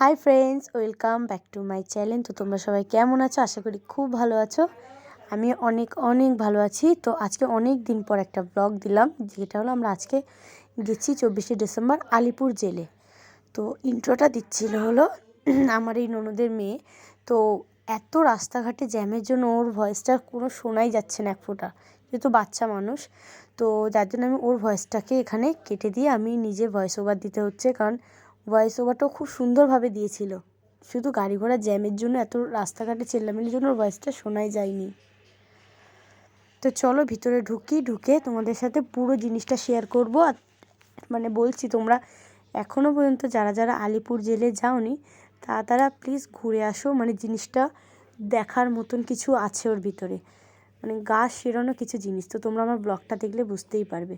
Hi friends, welcome back to my channel. তো তোমরা সবাই কেমন আছো? আশা করি খুব ভালো আছো। আমি অনেক অনেক ভালো আছি। তো আজকে অনেক দিন পর একটা ব্লগ দিলাম, যেটা হলো আমরা আজকে গেছি চব্বিশে ডিসেম্বর আলিপুর জেলে। তো ইন্ট্রোটা দিচ্ছিল হলো আমার এই ননদের মেয়ে। তো এত রাস্তাঘাটে জ্যামের জন্য ওর ভয়েসটা কোনো শোনাই যাচ্ছে না এক ফোঁটা। যেহেতু বাচ্চা মানুষ, তো যার জন্য আমি ওর ভয়েসটাকে এখানে কেটে দিয়ে আমি নিজে ভয়েস ওভার দিতে হচ্ছে। কারণ ভয়েস ওভারটাও খুব সুন্দরভাবে দিয়েছিল। শুধু গাড়ি ঘোড়া জ্যামের জন্য এত রাস্তাঘাটে চেল্লামিলির জন্য ওর ভয়েসটা শোনাই যায়নি। তো চলো ভিতরে ঢুকি, ঢুকে তোমাদের সাথে পুরো জিনিসটা শেয়ার করব। আর মানে বলছি তোমরা এখনও পর্যন্ত যারা যারা আলিপুর জেলে যাওনি তা তারা প্লিজ ঘুরে আসো। মানে জিনিসটা দেখার মতন কিছু আছে ওর ভিতরে। মানে গা সেরানো কিছু জিনিস। তো তোমরা আমার ব্লগটা দেখলে বুঝতেই পারবে।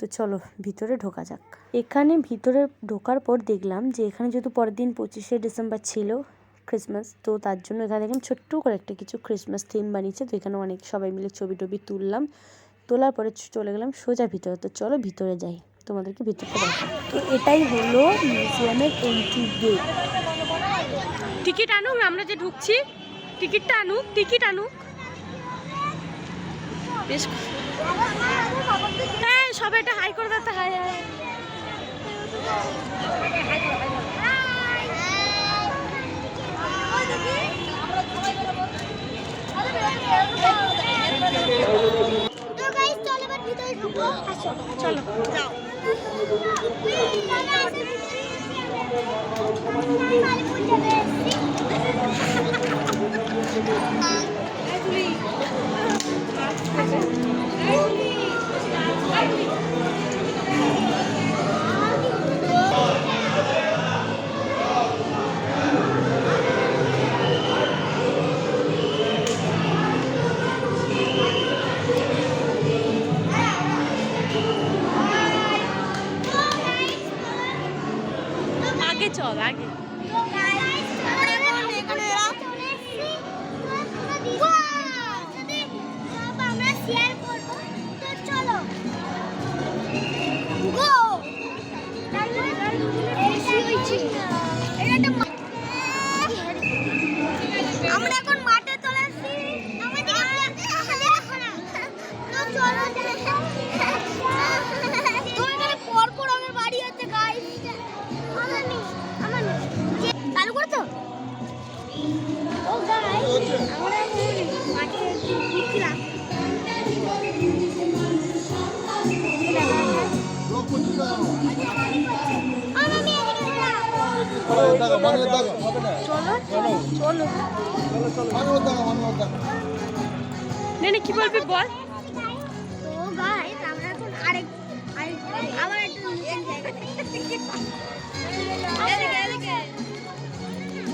তো চলো ভিতরে ঢোকা যাক। এখানে ভিতরে ঢোকার পর দেখলাম যে এখানে যেহেতু পরের দিন পঁচিশে ডিসেম্বর ছিল ক্রিসমাস তো তার জন্য এখানে দেখলাম ছোট্ট করে একটা কিছু ক্রিসমাস থিম বানিয়েছে। তো এখানে অনেক সবাই মিলে ছবি টবি তুললাম। তোলার পরে চলে গেলাম সোজা ভিতরে। তো চলো ভিতরে যাই। তোমাদেরকে ভিতরটা দেখো তো এটাই হলো মিউজিয়ামের এন্ট্রি গেট টিকিট আনুক আমরা যে ঢুকছি টিকিটটা আনুক টিকিট আনুক। বেশ হ্যাঁ সবাই একটা হাই করে দাও হাই হাই। চল চলো চল আগে। আমরা মাঠে ঘুরছিলাম। নে? কি বলবি বল?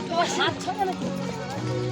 তো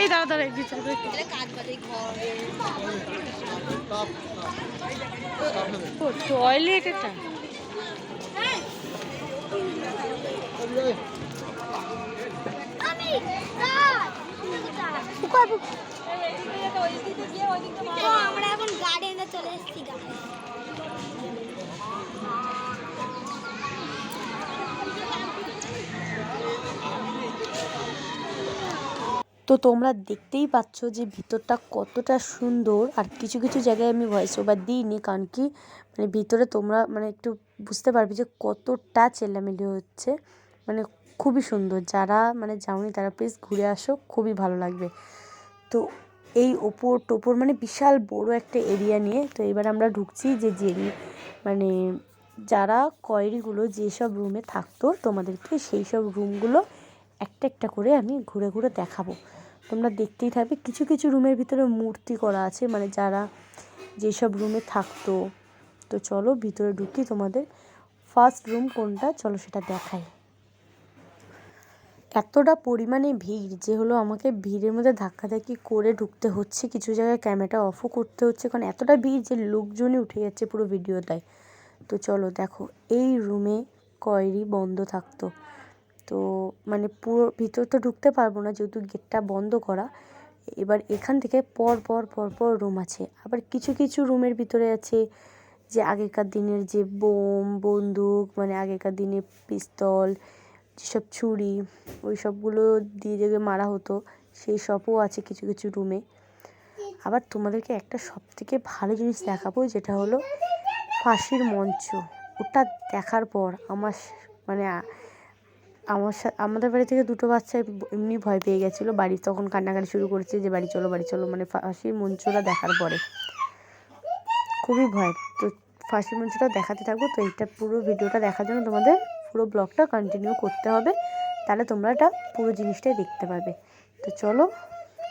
এই দাঁড়া দাঁড়া বিচার টয়লেট এটা? আমরা এখন গার্ডেনে চলে এসেছি গাইস তো তোমরা দেখতেই পাচ্ছ যে ভিতরটা কতটা সুন্দর। আর কিছু কিছু জায়গায় আমি ভয়েস ওভার দিইনি, কারণ কি মানে ভিতরে তোমরা মানে একটু বুঝতে পারবে যে কতটা চেল্লামিলি হচ্ছে। মানে খুবই সুন্দর। যারা মানে যাওনি তারা প্লিজ ঘুরে আসো, খুবই ভালো লাগবে। তো এই ওপর টোপর মানে বিশাল বড় একটা এরিয়া নিয়ে, তো এবার আমরা ঢুকছি যে জেরি মানে যারা কয়েরিগুলো যেসব রুমে থাকতো, তোমাদেরকে সেই সব রুমগুলো একটা একটা করে আমি ঘুরে ঘুরে দেখাবো। তোমরা দেখতেই থাকবে, কিছু কিছু রুমের ভিতরে মূর্তি করা আছে মানে যারা যেসব রুমে থাকতো। তো চলো ভিতরে ঢুকি, তোমাদের ফার্স্ট রুম কোনটা, চলো সেটা দেখাই। এতটা পরিমাণে ভিড় যে হলো আমাকে ভিড়ের মধ্যে ধাক্কাধাক্কি করে ঢুকতে হচ্ছে, কিছু জায়গায় ক্যামেরাটা অফও করতে হচ্ছে, কারণ এতটা ভিড় যে লোকজনই উঠে যাচ্ছে পুরো ভিডিওটায়। তো চলো দেখো, এই রুমে কয়েরই বন্ধ থাকতো। তো মানে পুরো ভিতর তো ঢুকতে পারব না যেহেতু গেটটা বন্ধ করা। এবার এখান থেকে পর পর পর পর রুম আছে। আবার কিছু কিছু রুমের ভিতরে আছে যে আগেকার দিনের যে বোম, বন্দুক মানে আগেকার দিনে পিস্তল, যেসব ছুরি ওই সবগুলো দিয়ে যেগুলো মারা হতো, সেই সবও আছে কিছু কিছু রুমে আবার তোমাদেরকে একটা সব থেকে ভালো জিনিস দেখাবো, যেটা হলো ফাঁসির মঞ্চ। ওটা দেখার পর আমার মানে আমার আমাদের বাড়ি থেকে দুটো বাচ্চা এমনি ভয় পেয়ে গেছিল। বাড়ি তখন কান্নাকাটি শুরু করেছে যে, বাড়ি চলো বাড়ি চলো। মানে ফাঁসির মঞ্চটা দেখার পরে। খুবই ভয়। তো ফাঁসির মঞ্চটা দেখাতে থাকব। তো এইটা পুরো ভিডিওটা দেখার জন্য তোমাদের পুরো ব্লগটা কন্টিনিউ করতে হবে। তাহলে তোমরা এটা পুরো জিনিসটাই দেখতে পাবে। তো চলো,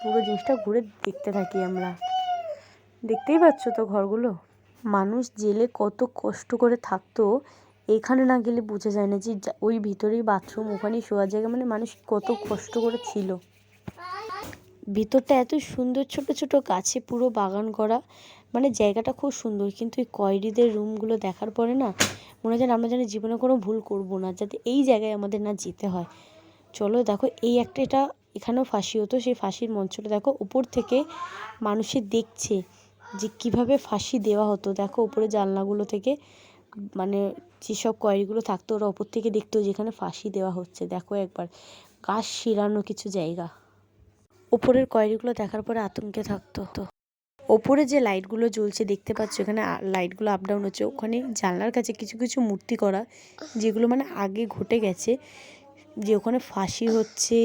পুরো জিনিসটা ঘুরে দেখতে থাকি আমরা। দেখতেই পাচ্ছ তো ঘরগুলো? মানুষ জেলে কত কষ্ট করে থাকতো। এখানে না গেলে বোঝা যায় না যে ওই ভিতরেই বাথরুম ওখানেই শোয়ার জায়গা। মানে মানুষ কত কষ্ট করে ছিল। ভিতরটা এত সুন্দর, ছোট ছোট, গাছে পুরো বাগান করা। মানে জায়গাটা খুব সুন্দর, কিন্তু এই কয়েদিদের রুমগুলো দেখার পরে না, মনে হয় আমরা যেন জীবনে কোনো ভুল করব না, যাতে এই জায়গায় আমাদের না যেতে হয়। চলো দেখো, এই একটা এটা এখানেও ফাঁসি হতো, সেই ফাঁসির মঞ্চটা দেখো, উপর থেকে মানুষে দেখছে যে কীভাবে ফাঁসি দেওয়া হতো। দেখো, উপরে জানলাগুলো থেকে। মানে যেসব কয়েদিগুলো থাকতো, ওরা ওপর থেকে দেখতো যেখানে ফাঁসি দেওয়া হচ্ছে। দেখো একবার গাছ শিরানো কিছু জায়গা। ওপরের কয়েদিগুলো দেখার পরে আতঙ্কে থাকতো তো। ওপরে যে লাইটগুলো জ্বলছে, দেখতে পাচ্ছ এখানে লাইটগুলো আপ ডাউন হচ্ছে। ওখানে জানলার কাছে কিছু কিছু মূর্তি করা, যেগুলো মানে আগে ঘটে গেছে, যে ওখানে ফাঁসি হচ্ছে।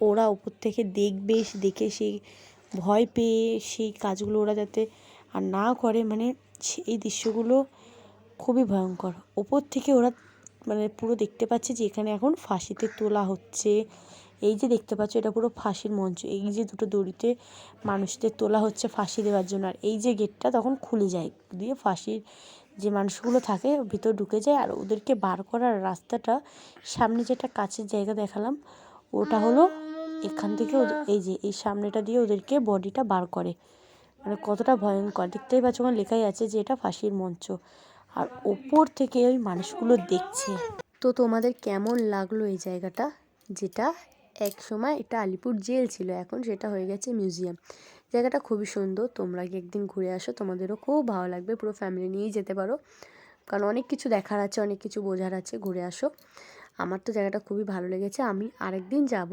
ওরা ওপর থেকে দেখবে, দেখে সেই ভয় পেয়ে সেই কাজগুলো ওরা যাতে আর না করে। মানে এই দৃশ্যগুলো খুবই ভয়ঙ্কর। ওপর থেকে ওরা মানে পুরো দেখতে পাচ্ছে যে এখানে এখন ফাঁসিতে তোলা হচ্ছে। এই যে দেখতে পাচ্ছ এটা পুরো ফাঁসির মঞ্চ। এই যে দুটো দড়িতে মানুষদের তোলা হচ্ছে ফাঁসি দেওয়ার জন্য। আর এই যে গেটটা তখন খুলে যায়। দিয়ে ফাঁসির যে মানুষগুলো থাকে, ভিতর ঢুকে যায়। আর ওদেরকে বার করার রাস্তাটা, সামনে যেটা কাছের জায়গা দেখালাম, ওটা হলো এখান থেকে এই যে এই সামনেটা দিয়ে ওদেরকে বডিটা বার করে। মানে কতটা ভয়ঙ্কর। দেখতেই পাচ্ছ ওখানে লেখাই আছে যে এটা ফাঁসির মঞ্চ। আর ওপর থেকে ওই মানুষগুলো দেখছে। তো তোমাদের কেমন লাগল এই জায়গাটা? যেটা এক সময় এটা আলিপুর জেল ছিল, এখন সেটা হয়ে গেছে মিউজিয়াম। জায়গাটা খুবই সুন্দর, তোমরা কি একদিন ঘুরে আসো, তোমাদেরও খুব ভালো লাগবে, পুরো ফ্যামিলি নিয়েই যেতে পারো। কারণ অনেক কিছু দেখার আছে, অনেক কিছু বোঝার আছে, ঘুরে আসো। আমার তো জায়গাটা খুবই ভালো লেগেছে, আমি আরেকদিন যাব।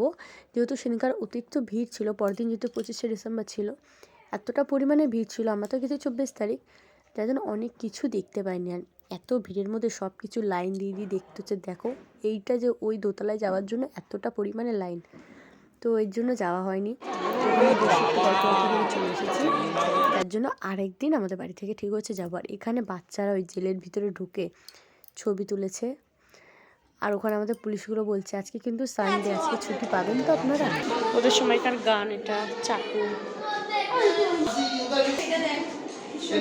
যেহেতু সেদিনকার অতিরিক্ত ভিড় ছিল, পরের দিন যেহেতু পঁচিশে ডিসেম্বর ছিল, এতটা পরিমাণে ভিড় ছিল, আমরা তো গেছি চব্বিশ তারিখ। যার জন্য অনেক কিছু দেখতে পাইনি আর এত ভিড়ের মধ্যে সব কিছু লাইন দিয়ে দিয়ে দেখতে হচ্ছে। দেখো, এইটা যে ওই দোতলায় যাওয়ার জন্য এতটা পরিমাণে লাইন। তো এর জন্য যাওয়া হয়নি। চলে এসেছি তার জন্য আরেক দিন আমাদের বাড়ি থেকে ঠিক হচ্ছে যাব। আর এখানে বাচ্চারা ওই জেলের ভিতরে ঢুকে ছবি তুলেছে। আর ওখানে আমাদের পুলিশগুলো বলছে, আজকে কিন্তু সানডে আজকে ছুটি পাবেন তো আপনারা? ওদের সময়কার গান, এটা চাকু। তো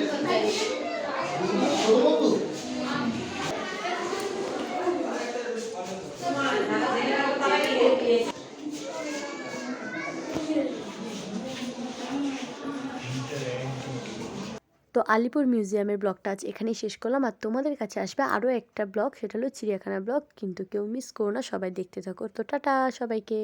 আলিপুর মিউজিয়ামের ব্লগটা আজ এখানেই শেষ করলাম, আর তোমাদের কাছে আসবে আরও একটা ব্লগ, সেটা হলো চিড়িয়াখানা ব্লগ, কিন্তু কেউ মিস করো না, সবাই দেখতে থাকো। তো টাটা সবাইকে।